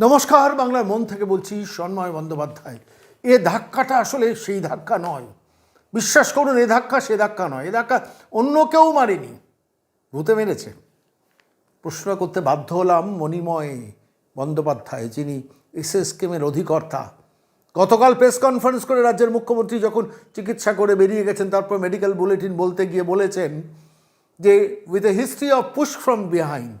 নমস্কার, বাংলার মন থেকে বলছি সন্ময় বন্দ্যোপাধ্যায়। এ ধাক্কাটা আসলে সেই ধাক্কা নয়। বিশ্বাস করুন, এ ধাক্কা সে ধাক্কা নয়। এ ধাক্কা অন্য কেউ মারেনি। ভূতে মেরেছে। প্রশ্ন করতে বাধ্য হলাম মণিময় বন্দ্যোপাধ্যায়, যিনি এসএসকেমের অধিকর্তা। গতকাল প্রেস কনফারেন্স করে রাজ্যের মুখ্যমন্ত্রী যখন চিকিৎসা করে বেরিয়ে গেছেন, তারপর মেডিকেল বুলেটিন বলতে গিয়ে বলেছেন যে with a history of push from behind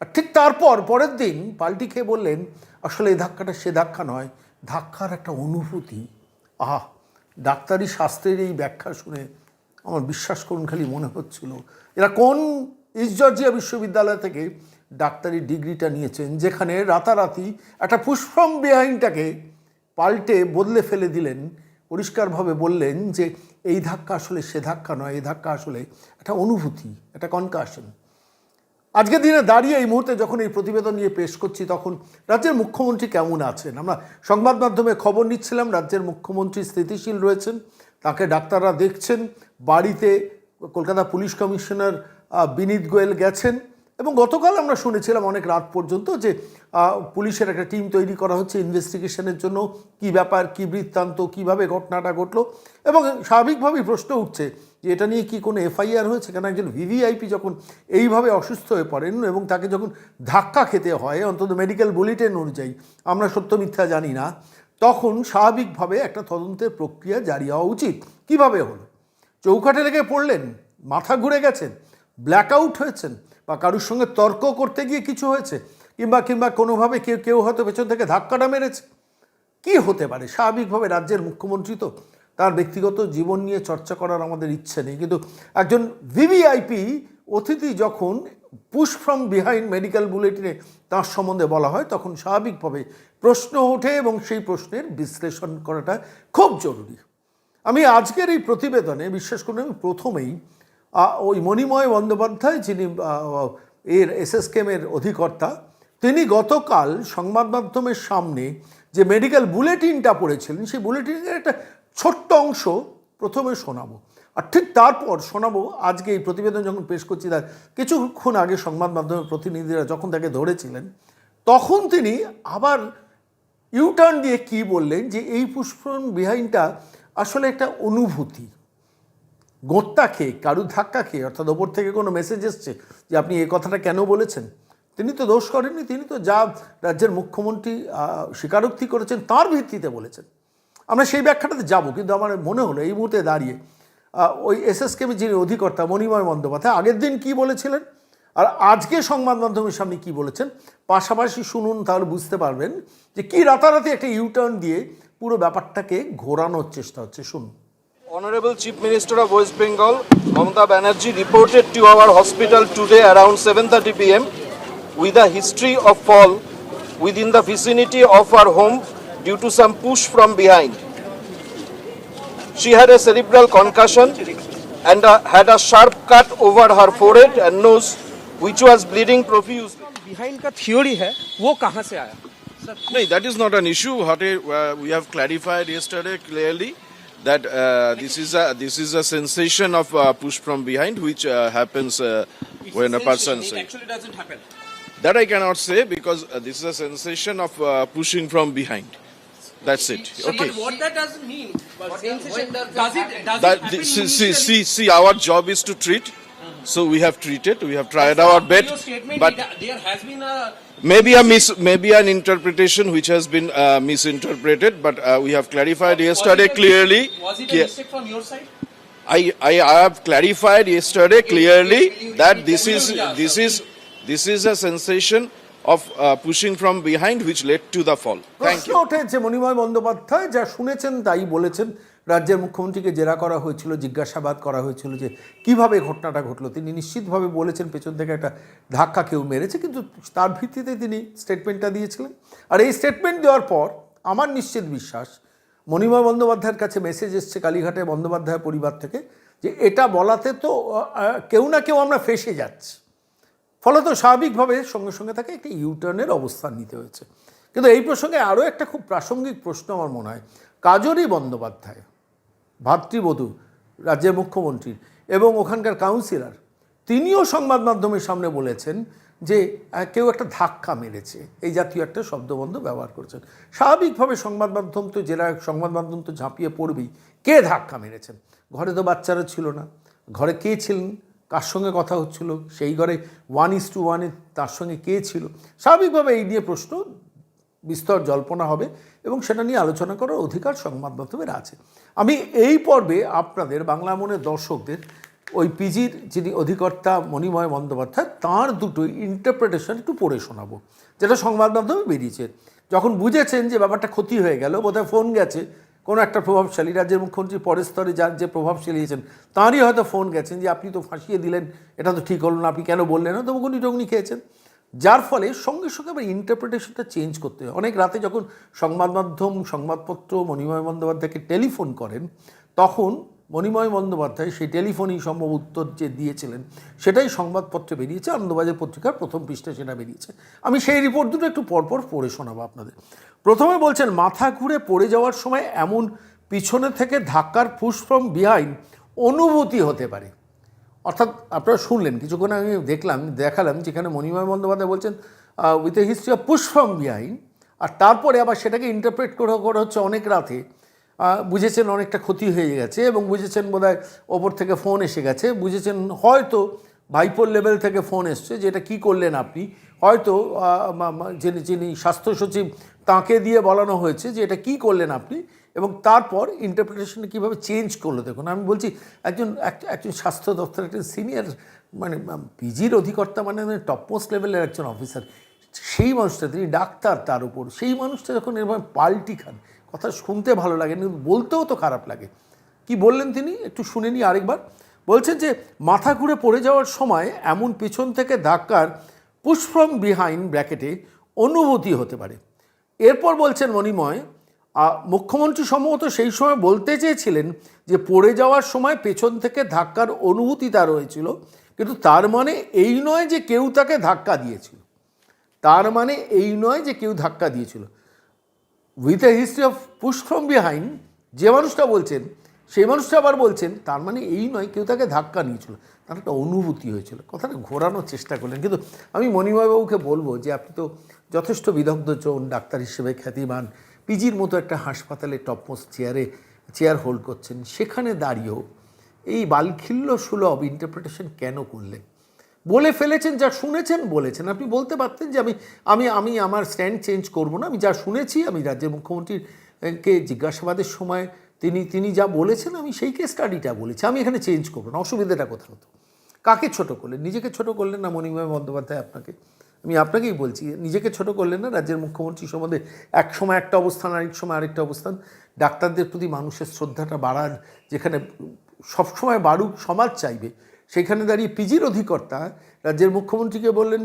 আর ঠিক তারপর, পরের দিন পাল্টি খেয়ে বললেন, আসলে এই ধাক্কাটা সে ধাক্কা নয়, ধাক্কার একটা অনুভূতি। আহ, ডাক্তারি শাস্ত্রের এই ব্যাখ্যা শুনে আমার বিশ্বাস করুন, খালি মনে হচ্ছিল। এরা কোন ইস্ট জর্জিয়া বিশ্ববিদ্যালয় থেকে ডাক্তারি ডিগ্রিটা নিয়েছেন, যেখানে রাতারাতি একটা পুষ্পম বিহাইনটাকে পাল্টে বদলে ফেলে দিলেন, পরিষ্কারভাবে বললেন যে, এই ধাক্কা আসলে সে ধাক্কা নয়, এই ধাক্কা আসলে একটা অনুভূতি, একটা কনকাশন আজকের দিনে দাঁড়িয়ে এই মুহূর্তে যখন এই প্রতিবেদন নিয়ে পেশ করছি, তখন রাজ্যের মুখ্যমন্ত্রী কেমন আছেন? আমরা সংবাদ মাধ্যমে খবর নিচ্ছিলাম, রাজ্যের মুখ্যমন্ত্রী স্থিতিশীল রয়েছেন, তাকে ডাক্তাররা দেখছেন, বাড়িতে কলকাতা পুলিশ কমিশনার বিনীত গোয়েল গেছেন এবং গতকাল আমরা শুনেছিলাম অনেক রাত পর্যন্ত যে পুলিশের একটা টিম তৈরি করা হচ্ছে ইনভেস্টিগেশনের জন্য, কি ব্যাপার, কি বৃত্তান্ত, কীভাবে ঘটনাটা ঘটলো এবং স্বাভাবিকভাবেই প্রশ্ন উঠছে যে এটা নিয়ে কি কোনো এফআইআর হয়েছে? কেন একজন ভিভিআইপি যখন এইভাবে অসুস্থ হয়ে পড়েন এবং তাকে যখন ধাক্কা খেতে হয়, অন্তত মেডিকেল বুলেটিন অনুযায়ী, আমরা সত্য মিথ্যা জানি না, তখন স্বাভাবিকভাবে একটা তদন্তের প্রক্রিয়া জারি হওয়া উচিত। কীভাবে হলো? চৌকাঠে লেগে পড়লেন, মাথা ঘুরে গেছেন ব্ল্যাক আউট হয়েছেন, বা কারুর সঙ্গে তর্ক করতে গিয়ে কিছু হয়েছে, কিংবা কিংবা কোনোভাবে কেউ কেউ হয়তো পেছন থেকে ধাক্কাটা মেরেছে। কি হতে পারে? স্বাভাবিকভাবে রাজ্যের মুখ্যমন্ত্রী তো তার ব্যক্তিগত জীবন নিয়ে চর্চা করার আমাদের ইচ্ছে নেই। কিন্তু একজন ভিভিআইপি অতিথি যখন পুশ ফ্রম বিহাইন্ড মেডিকেল বুলেটিনে তার সম্বন্ধে বলা হয়, তখন স্বাভাবিকভাবে প্রশ্ন ওঠে এবং সেই প্রশ্নের বিশ্লেষণ করাটা খুব জরুরি। আমি আজকের এই প্রতিবেদনে, বিশ্বাস করুন, আমি প্রথমেই ওই মণিময় বন্দ্যোপাধ্যায়, যিনি এর এসএসকেমের অধিকর্তা, তিনি গতকাল সংবাদ মাধ্যমের সামনে যে মেডিকেল বুলেটিনটা পড়েছিলেন, সেই বুলেটিনের একটা ছোট্ট অংশ প্রথমে শোনাবো। আর ঠিক তারপর শোনাবো, আজকে এই প্রতিবেদন যখন পেশ করছি, তার কিছুক্ষণ আগে সংবাদ মাধ্যমের প্রতিনিধিরা যখন তাকে ধরেছিলেন, তখন তিনি আবার ইউটার্ন দিয়ে কি বললেন যে এই পুষ্পন বিহাইনটা আসলে একটা অনুভূতি। গোত্তা খেয়ে, কারুর ধাক্কা খেয়ে, অর্থাৎ ওপর থেকে কোনো মেসেজ এসছে যে আপনি এ কথাটা কেন বলেছেন? তিনি তো দোষ করেননি, তিনি তো যা রাজ্যের মুখ্যমন্ত্রী স্বীকারোক্তি করেছেন, তার ভিত্তিতে বলেছেন। আমরা সেই ব্যাখ্যাটাতে যাব কিন্তু আমার মনে হলো এই মুহূর্তে দাঁড়িয়ে ওই এসএসকেমি যিনি অধিকর্তা মণিময় বন্দ্যোপাধ্যায় আগের দিন কি বলেছিলেন? আর আজকে সংবাদ মাধ্যমের সামনে কি বলেছেন? পাশাপাশি শুনুন তাহলে বুঝতে পারবেন যে কি রাতারাতি একটা ইউটার্ন দিয়ে পুরো ব্যাপারটাকে ঘোরানোর চেষ্টা হচ্ছে। শুনুন। Honorable Chief Minister of West Bengal, Mamata Banerjee, reported to our hospital today around 7:30 p.m. with a history of fall within the vicinity of her home due to some push from behind. She had a cerebral concussion and uh, had a sharp cut over her forehead and nose, which was bleeding profusely. Behind का theory है वो कहाँ से आया No, that is not an issue. What uh, we have clarified yesterday clearly that uh, this is a this is a sensation of uh, push from behind, which uh, happens uh, when a person. It say- actually doesn't happen. That I cannot say because uh, this is a sensation of uh, pushing from behind. That's it. Okay. But what that doesn't mean. What sensation does it does That it happen see, see, initially? see, see, our job is to treat. So we have treated. We have tried our Your best, statement but it- there has been a maybe a mis, maybe an interpretation which has been uh, misinterpreted. But uh, we have clarified yesterday was it a- clearly. Was it a Clear- mistake from your side? I, I I have clarified yesterday clearly that this is this is this is a sensation of uh, pushing from behind which led to the fall. Thank প্রশ্ন যে মণিময় বন্দ্যোপাধ্যায় যা শুনেছেন তাই বলেছেন। রাজ্যের মুখ্যমন্ত্রীকে জেরা করা হয়েছিল জিজ্ঞাসাবাদ করা হয়েছিল যে কীভাবে ঘটনাটা ঘটলো? তিনি নিশ্চিতভাবে বলেছেন পেছন থেকে একটা ধাক্কা কেউ মেরেছে কিন্তু তার ভিত্তিতে তিনি স্টেটমেন্টটা দিয়েছিলেন। আর এই স্টেটমেন্ট দেওয়ার পর আমার নিশ্চিত বিশ্বাস মণিময় বন্দ্যোপাধ্যায়ের কাছে মেসেজ এসছে কালীঘাটে বন্দ্যোপাধ্যায় পরিবার থেকে যে এটা বলাতে তো কেউ না কেউ আমরা ফেসে যাচ্ছি। ফলত স্বাভাবিকভাবে সঙ্গে সঙ্গে তাকে একটি ইউটার্নের অবস্থান নিতে হয়েছে। কিন্তু এই প্রসঙ্গে আরও একটা খুব প্রাসঙ্গিক প্রশ্ন আমার মনে হয়। কাজরি বন্দ্যোপাধ্যায়, ভাতৃবধূ, রাজ্যের মুখ্যমন্ত্রীর এবং ওখানকার কাউন্সিলর তিনিও সংবাদ মাধ্যমের সামনে বলেছেন যে কেউ একটা ধাক্কা মেরেছে। এই জাতীয় একটা শব্দবন্ধ ব্যবহার করেছেন। স্বাভাবিকভাবে সংবাদ মাধ্যম তো, জেলা সংবাদ মাধ্যম তো ঝাঁপিয়ে পড়বেই। কে ধাক্কা মেরেছেন ঘরে তো বাচ্চারা ছিল না। ঘরে কে ছিলেন? কার সঙ্গে কথা হচ্ছিল? সেই ঘরে ওয়ান ইস টু ওয়ানে তার সঙ্গে কে ছিল? স্বাভাবিকভাবে এই নিয়ে প্রশ্ন, বিস্তর জল্পনা হবে এবং সেটা নিয়ে আলোচনা করার অধিকার সংবাদ মাধ্যমের আছে। আমি এই পর্বে আপনাদের, বাংলা মনের দর্শকদের, ওই পিজির যিনি অধিকর্তা মণিময় বন্দ্যোপাধ্যায়, তার দুটো ইন্টারপ্রিটেশন একটু পড়ে শোনাবো, যেটা সংবাদ মাধ্যমে বেরিয়েছে। যখন বুঝেছেন যে ব্যাপারটা ক্ষতি হয়ে গেল, বোধহয় ফোন গেছে কোনো একটা প্রভাবশালী রাজ্যের মুখ্যমন্ত্রী পরের স্তরে যার যে প্রভাবশালী আছেন তাঁরই হয়তো ফোন গেছেন যে আপনি তো ফাঁসিয়ে দিলেন, এটা তো ঠিক হলো না, আপনি কেন বললেন না তবু উগুনি খেয়েছেন। যার ফলে সঙ্গে সঙ্গে আবার ইন্টারপ্রিটেশনটা চেঞ্জ করতে হয়। অনেক রাতে যখন সংবাদ মাধ্যম, সংবাদপত্র মণিময় বন্দ্যোপাধ্যায়কে টেলিফোন করেন, তখন মণিময় বন্দ্যোপাধ্যায় সেই টেলিফোনই সম্ভব উত্তর যে দিয়েছিলেন, সেটাই সংবাদপত্রে বেরিয়েছে, আনন্দবাজার পত্রিকার প্রথম পৃষ্ঠা সেটা বেরিয়েছে। আমি সেই রিপোর্ট দুটো একটু পরপর পড়ে শোনাবো আপনাদের। প্রথমে বলছেন, মাথা ঘুরে পড়ে যাওয়ার সময় এমন পিছনে থেকে ধাক্কার ফুস ফ্রম বিহাইন্ড অনুভূতি হতে পারে। অর্থাৎ আপনারা শুনলেন, কিছুক্ষণ আমি দেখলাম, দেখালাম, যেখানে মণিময় বন্দ্যোপাধ্যায় বলছেন with a history of push from behind আর তারপরে আবার সেটাকে ইন্টারপ্রেট করে করা হচ্ছে অনেক রাতে বুঝেছেন অনেকটা ক্ষতি হয়ে গেছে এবং বুঝেছেন বোধহয় ওপর থেকে ফোন এসে গেছে। বুঝেছেন হয়তো ভাইপোর লেভেল থেকে ফোন এসছে যে এটা কী করলেন আপনি? হয়তো যিনি যিনি স্বাস্থ্য সচিব, তাকে দিয়ে বলানো হয়েছে যে এটা কী করলেন আপনি? এবং তারপর ইন্টারপ্রিটেশন কীভাবে চেঞ্জ করল? দেখুন, আমি বলছি একজন, এক- একজন স্বাস্থ্য দপ্তরের একজন সিনিয়র মানে পিজির অধিকর্তা মানে টপ মোস্ট লেভেলের একজন অফিসার সেই মানুষটা, তিনি ডাক্তার তার উপর। সেই মানুষটা যখন এরকম পাল্টি খান কথা শুনতে ভালো লাগে, কিন্তু বলতেও তো খারাপ লাগে। কি বললেন তিনি? একটু শুনে নিই আরেকবার। বলছেন যে, মাথা ঘুরে পড়ে যাওয়ার সময় এমন পেছন থেকে ধাক্কার পুশ ফ্রম বিহাইন্ড ব্র্যাকেটে অনুভূতি হতে পারে। এরপর বলছেন মণিময় মুখ্যমন্ত্রী সম্ভবত সেই সময় বলতে চেয়েছিলেন যে, পড়ে যাওয়ার সময় পেছন থেকে ধাক্কার অনুভূতি তার হয়েছিল কিন্তু তার মানে এই নয় যে কেউ তাকে ধাক্কা দিয়েছিল। তার মানে এই নয় যে কেউ ধাক্কা দিয়েছিল। With a history of push from behind যে মানুষটা বলছেন, সেই মানুষটা আবার বলছেন, তার মানে এই নয়, কেউ তাকে ধাক্কা নিয়েছিল। তার একটা অনুভূতি হয়েছিল। কথাটা ঘোরানোর চেষ্টা করলেন। কিন্তু আমি মণিময়বাবুকে বলব যে আপনি তো যথেষ্ট বিদগ্ধ জন ডাক্তার হিসেবে খ্যাতিমান, পিজির মতো একটা হাসপাতালে টপমোস্ট চেয়ারে চেয়ার হোল্ড করছেন। সেখানে দাঁড়িয়েও এই বালখিল্য সুলভ ইন্টারপ্রিটেশন কেন করলেন? বলে ফেলেছেন, যা শুনেছেন বলেছেন। আপনি বলতে পারতেন যে আমি আমি আমি আমার স্ট্যান্ড চেঞ্জ করব না। আমি যা শুনেছি, আমি রাজ্যের মুখ্যমন্ত্রীর কে জিজ্ঞাসাবাদের সময় তিনি তিনি যা বলেছেন, আমি সেই কেস স্টাডিটা বলেছি। আমি এখানে চেঞ্জ করব না। অসুবিধাটা কোথাও হতো? কাকে ছোট করলেন? নিজেকে ছোট করলেন না মণিময় বন্দ্যোপাধ্যায় আপনাকে? আমি আপনাকেই বলছি, নিজেকে ছোট করলেন না রাজ্যের মুখ্যমন্ত্রী সম্বন্ধে এক সময় একটা অবস্থান, আরেক সময় আরেকটা অবস্থান। ডাক্তারদের প্রতি মানুষের শ্রদ্ধাটা বাড়ার যেখানে সবসময় বাড়ুক, সমাজ চাইবে। সেখানে দাঁড়িয়ে পিজির অধিকর্তা রাজ্যের মুখ্যমন্ত্রীকে বললেন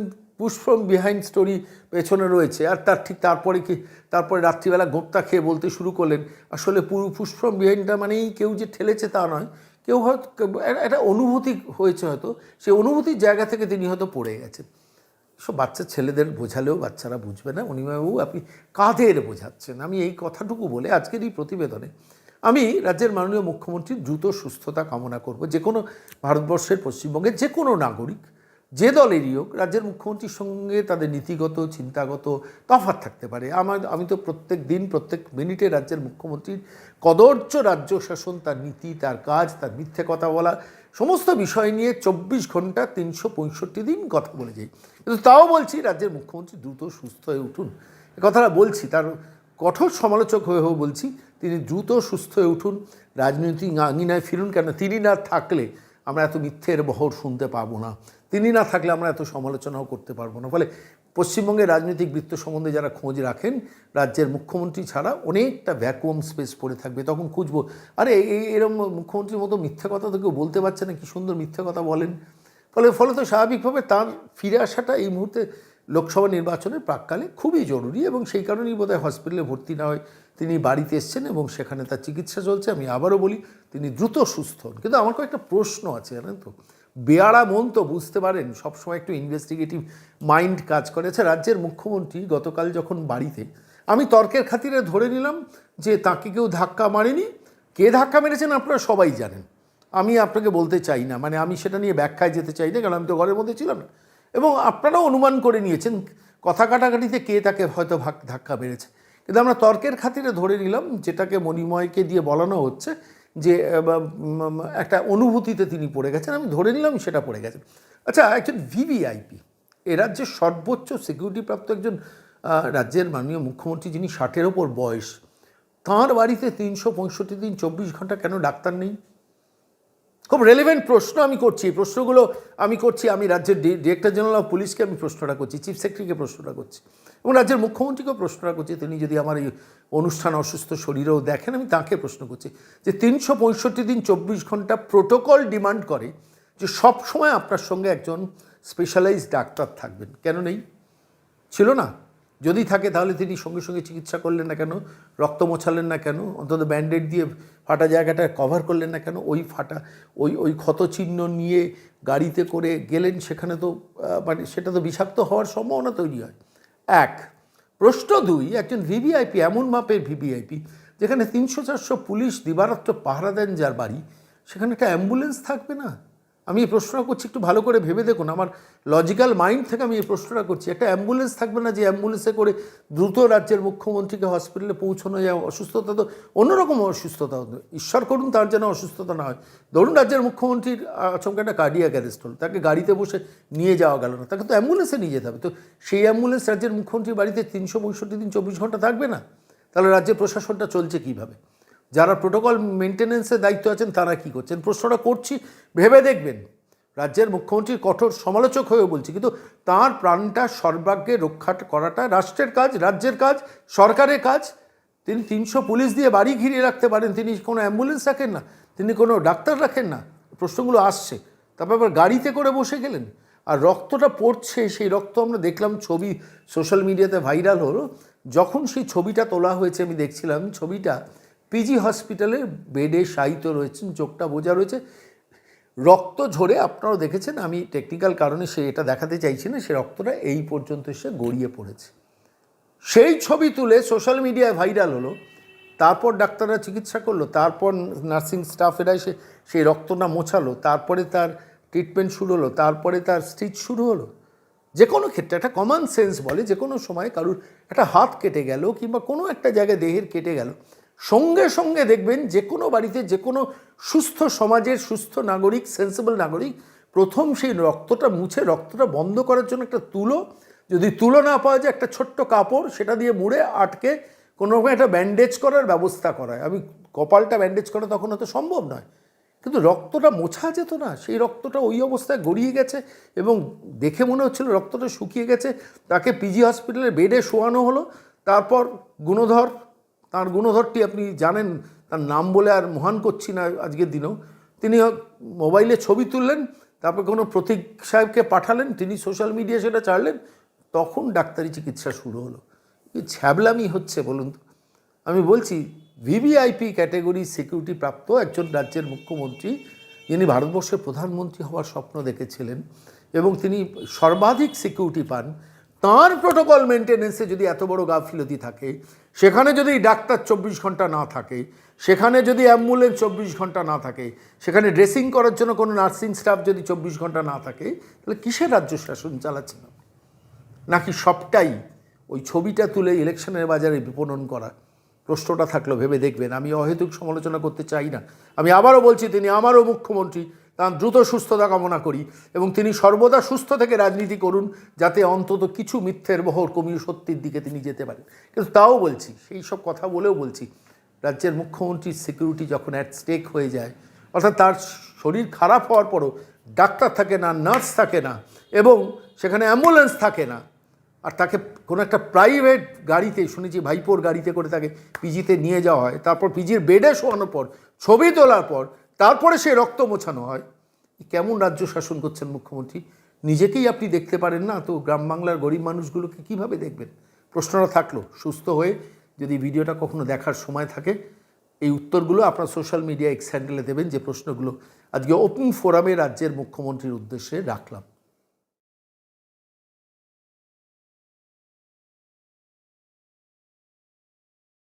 ফ্রম বিহাইন্ড স্টোরি পেছনে রয়েছে। আর তার ঠিক তারপরে কি, তারপরে রাত্রিবেলা গোপ্তা খেয়ে বলতে শুরু করলেন, আসলে পুরো ফ্রম বিহাইন্ডটা মানেই কেউ যে ঠেলেছে তা নয়। কেউ হয়তো একটা অনুভূতি হয়েছে হয়তো সেই অনুভূতির জায়গা থেকে তিনি হয়তো পড়ে গেছেন। সব বাচ্চা ছেলেদের বোঝালেও বাচ্চারা বুঝবে না। অনিমাবাবু আপনি কাদের বোঝাচ্ছেন? আমি এই কথাটুকু বলে আজকের এই প্রতিবেদনে আমি রাজ্যের মাননীয় মুখ্যমন্ত্রীর দ্রুত সুস্থতা কামনা করব। যে কোনো ভারতবর্ষের পশ্চিমবঙ্গের যে কোনো নাগরিক, যে দলেরই হোক, রাজ্যের মুখ্যমন্ত্রীর সঙ্গে তাদের নীতিগত, চিন্তাগত তফাত থাকতে পারে। আমার, আমি তো প্রত্যেক দিন, প্রত্যেক মিনিটে রাজ্যের মুখ্যমন্ত্রীর কদর্য রাজ্য শাসন, তার নীতি, তার কাজ, তার মিথ্যে কথা বলা, সমস্ত বিষয় নিয়ে চব্বিশ ঘণ্টা তিনশো পঁয়ষট্টি দিন কথা বলে যাই। কিন্তু তাও বলছি, রাজ্যের মুখ্যমন্ত্রী দ্রুত সুস্থ হয়ে উঠুন। কথাটা বলছি, তার কঠোর সমালোচক হয়ে বলছি তিনি দ্রুত সুস্থ হয়ে উঠুন, রাজনৈতিক আঙিনায় ফিরুন কেন তিনি না থাকলে আমরা এত মিথ্যের বহর শুনতে পাবো না। তিনি না থাকলে আমরা এত সমালোচনাও করতে পারব না। ফলে পশ্চিমবঙ্গের রাজনৈতিক বৃত্ত সম্বন্ধে যারা খোঁজ রাখেন, রাজ্যের মুখ্যমন্ত্রী ছাড়া অনেকটা ভ্যাকুয়াম স্পেস পড়ে থাকবে। তখন খুঁজবো, আরে এই এরম মুখ্যমন্ত্রীর মতো মিথ্যে কথা তো কেউ বলতে পারছে না, কি সুন্দর মিথ্যে কথা বলেন। ফলে ফলে তো স্বাভাবিকভাবে তার ফিরে আসাটা এই মুহূর্তে লোকসভা নির্বাচনের প্রাককালে খুবই জরুরি এবং সেই কারণেই বোধহয় হসপিটালে ভর্তি না হয় তিনি বাড়িতে এসছেন এবং সেখানে তার চিকিৎসা চলছে। আমি আবারও বলি, তিনি দ্রুত সুস্থ হন। কিন্তু আমার কয়েকটা প্রশ্ন আছে, জানেন তো? বেয়ারা মন তো বুঝতে পারেন, সবসময় একটু ইনভেস্টিগেটিভ মাইন্ড কাজ করে। আচ্ছা রাজ্যের মুখ্যমন্ত্রী গতকাল যখন বাড়িতে, আমি তর্কের খাতিরে ধরে নিলাম যে তাকে কেউ ধাক্কা মারেনি। কে ধাক্কা মেরেছেন আপনারা সবাই জানেন। আমি আপনাকে বলতে চাই না মানে আমি সেটা নিয়ে ব্যাখ্যায় যেতে চাই না, কারণ আমি তো ঘরের মধ্যে ছিলাম না। এবং আপনারাও অনুমান করে নিয়েছেন, কথা কাটাকাটিতে কে তাকে হয়তো ভাগ ধাক্কা মেরেছে। কিন্তু আমরা তর্কের খাতিরে ধরে নিলাম, যেটাকে মণিময়কে দিয়ে বলানো হচ্ছে যে একটা অনুভূতিতে তিনি পড়ে গেছেন। আমি ধরে নিলাম সেটা পড়ে গেছেন আচ্ছা একজন ভিভিআইপি, এ রাজ্যের সর্বোচ্চ সিকিউরিটি প্রাপ্ত একজন রাজ্যের মাননীয় মুখ্যমন্ত্রী যিনি ষাটের ওপর বয়স, তাঁর বাড়িতে তিনশো পঁয়ষট্টি দিন, চব্বিশ ঘণ্টা কেন ডাক্তার নেই? খুব রেলিভেন্ট প্রশ্ন আমি করছি। প্রশ্নগুলো আমি করছি, আমি রাজ্যের ডিরেক্টর জেনারেল অফ পুলিশকে আমি প্রশ্নটা করছি চিফ সেক্রেটারিকে প্রশ্নটা করছি এবং রাজ্যের মুখ্যমন্ত্রীকেও প্রশ্নটা করছি। তিনি যদি আমার এই অনুষ্ঠান অসুস্থ শরীরেও দেখেন, আমি তাকে প্রশ্ন করছি যে তিনশো পঁয়ষট্টি দিন চব্বিশ ঘণ্টা প্রোটোকল ডিমান্ড করে যে সব সময় আপনার সঙ্গে একজন স্পেশালাইজড ডাক্তার থাকবেন। কেন নেই? ছিল না। যদি থাকে তাহলে তিনি সঙ্গে সঙ্গে চিকিৎসা করলেন না কেন? রক্ত মোছালেন না কেন? অন্তত ব্যান্ডেড দিয়ে ফাটা জায়গাটা কভার করলেন না কেন? ওই ফাটা, ওই ওই ক্ষতচিহ্ন নিয়ে গাড়িতে করে গেলেন সেখানে তো মানে সেটা তো বিষাক্ত হওয়ার সম্ভাবনা তৈরি হয়। এক, প্রশ্ন দুই, একজন ভিভিআইপি, এমন মাপের ভিভিআইপি, যেখানে তিনশো চারশো পুলিশ দিবারাত্র পাহারা দেন যার বাড়ি, সেখানে একটা অ্যাম্বুলেন্স থাকবে না? আমি এই প্রশ্নটা করছি, একটু ভালো করে ভেবে দেখুন। আমার লজিক্যাল মাইন্ড থেকে আমি এই প্রশ্নটা করছি। একটা অ্যাম্বুলেন্স থাকবে না যে অ্যাম্বুলেন্সে করে দ্রুত রাজ্যের মুখ্যমন্ত্রীকে হসপিটালে পৌঁছানো যায়, অসুস্থতা তো অন্যরকম অসুস্থতা হতো ঈশ্বর করুন তার যেন অসুস্থতা না হয়। ধরুন রাজ্যের মুখ্যমন্ত্রীর আচমকা একটা কার্ডিয়াক অ্যারেস্ট হলো, তাকে গাড়িতে বসে নিয়ে যাওয়া গেল না, তাকে তো অ্যাম্বুলেন্সে নিয়ে যেতে হবে। তো সেই অ্যাম্বুলেন্স রাজ্যের মুখ্যমন্ত্রীর বাড়িতে তিনশো পঁয়ষট্টি দিন, চব্বিশ ঘণ্টা থাকবে না? তাহলে রাজ্যের প্রশাসনটা চলছে কীভাবে? যারা প্রোটোকল মেনটেন্যান্সের দায়িত্ব আছেন, তারা কি করছেন? প্রশ্নটা করছি, ভেবে দেখবেন। রাজ্যের মুখ্যমন্ত্রীর কঠোর সমালোচক হয়েও বলছি, কিন্তু তার প্রাণটা সর্বাগ্যে রক্ষা করাটা রাষ্ট্রের কাজ, রাজ্যের কাজ, সরকারের কাজ। তিনি তিনশো পুলিশ দিয়ে বাড়ি ঘিরিয়ে রাখতে পারেন, তিনি কোনো অ্যাম্বুলেন্স রাখেন না, তিনি কোনো ডাক্তার রাখেন না। প্রশ্নগুলো আসছে। তারপর আবার গাড়িতে করে বসে গেলেন। আর রক্তটা পড়ছে, সেই রক্ত আমরা দেখলাম ছবি সোশ্যাল মিডিয়াতে ভাইরাল হলো। যখন সেই ছবিটা তোলা হয়েছে, আমি দেখছিলাম ছবিটা পিজি হসপিটালের বেডে শায়িত রয়েছেন, চোখটা বোঝা রয়েছে। রক্ত ঝরে আপনারাও দেখেছেন, আমি টেকনিক্যাল কারণে সে এটা দেখাতে চাইছি না, সে রক্তটা এই পর্যন্ত এসে গড়িয়ে পড়েছে। সেই ছবি তুলে সোশ্যাল মিডিয়ায় ভাইরাল হলো, তারপর ডাক্তাররা চিকিৎসা করল, তারপর নার্সিং স্টাফেরা এসে সেই রক্তটা মোছালো, তারপরে তার ট্রিটমেন্ট শুরু হলো, তারপরে তার স্টিচ শুরু হলো। যে কোনো ক্ষেত্রে একটা কমন সেন্স বলে যে কোনো সময় কারুর একটা হাত কেটে গেল কিংবা কোনো একটা জায়গায় দেহের কেটে গেল সঙ্গে সঙ্গে দেখবেন যে কোনো বাড়িতে, যে কোনো সুস্থ সমাজের সুস্থ নাগরিক সেন্সিবল নাগরিক, প্রথম সেই রক্তটা মুছে, রক্তটা বন্ধ করার জন্য একটা তুলো। যদি তুলো না পাওয়া যায়, একটা ছোট্ট কাপড়, সেটা দিয়ে মুড়ে, আটকে কোনো রকম একটা ব্যান্ডেজ করার ব্যবস্থা করায়। আমি কপালটা ব্যান্ডেজ করা তখন হয়তো সম্ভব নয়। কিন্তু রক্তটা মোছা যেত না, সেই রক্তটা ওই অবস্থায় গড়িয়ে গেছে এবং দেখে মনে হচ্ছিল রক্তটা শুকিয়ে গেছে। তাকে পিজি হসপিটালে বেডে শোয়ানো হলো। তারপর গুণধর তার গুণধরটি আপনি জানেন, তার নাম বলে আর মহান করছি না আজকের দিনেও। তিনি মোবাইলে ছবি তুললেন, তারপর কোনো প্রতীক সাহেবকে পাঠালেন, তিনি সোশ্যাল মিডিয়া সেটা ছাড়লেন, তখন ডাক্তারি চিকিৎসা শুরু হলো। ছ্যাবলামি হচ্ছে বলুন তো। আমি বলছি, ভিভিআইপি ক্যাটাগরি সিকিউরিটি প্রাপ্ত একজন রাজ্যের মুখ্যমন্ত্রী, যিনি ভারতবর্ষের প্রধানমন্ত্রী হওয়ার স্বপ্ন দেখেছিলেন, এবং তিনি সর্বাধিক সিকিউরিটি পান তাঁর প্রোটোকল মেনটেন্যান্সে যদি এত বড় গাফিলতি থাকে, সেখানে যদি ডাক্তার চব্বিশ ঘণ্টা না থাকে, সেখানে যদি অ্যাম্বুলেন্স চব্বিশ ঘণ্টা না থাকে, সেখানে ড্রেসিং করার জন্য কোনো নার্সিং স্টাফ যদি চব্বিশ ঘণ্টা না থাকে, তাহলে কিসের রাজ্য শাসন চালাচ্ছে না? নাকি সবটাই ওই ছবিটা তুলে ইলেকশনের বাজারে বিপণন করা? প্রশ্নটা থাকল, ভেবে দেখবেন। আমি অহেতুক সমালোচনা করতে চাই না। আমি আবারও বলছি, তিনি আমারও মুখ্যমন্ত্রী। তার দ্রুত সুস্থতা কামনা করি এবং তিনি সর্বদা সুস্থ থেকে রাজনীতি করুন, যাতে অন্তত কিছু মিথ্যের বহর কমিয়ে সত্যির দিকে তিনি যেতে পারেন। কিন্তু তাও বলছি, সেই সব কথা বলেও বলছি, রাজ্যের মুখ্যমন্ত্রীর সিকিউরিটি যখন অ্যাট স্টেক হয়ে যায়, অর্থাৎ তার শরীর খারাপ হওয়ার পরও ডাক্তার থাকে না নার্স থাকে না এবং সেখানে অ্যাম্বুলেন্স থাকে না, আর তাকে কোনো একটা প্রাইভেট গাড়িতে, শুনেছি ভাইপোর গাড়িতে করে তাকে পিজিতে নিয়ে যাওয়া হয়, তারপর পিজির বেডে শোয়ানোর পর, ছবি তোলার পর তারপরে সে রক্ত মোছানো হয়। কেমন রাজ্য শাসন করছেন মুখ্যমন্ত্রী? নিজেকেই আপনি দেখতে পারেন না? তো গ্রাম বাংলার গরিব মানুষগুলোকে কীভাবে দেখবেন? প্রশ্নটা থাকল, সুস্থ হয়ে যদি ভিডিওটা কখনো দেখার সময় থাকে, এই উত্তরগুলো আপনার সোশ্যাল মিডিয়া এক্স হ্যান্ডেলে দেবেন যে প্রশ্নগুলো আজকে ওপেন ফোরামে রাজ্যের মুখ্যমন্ত্রীর উদ্দেশ্যে রাখলাম।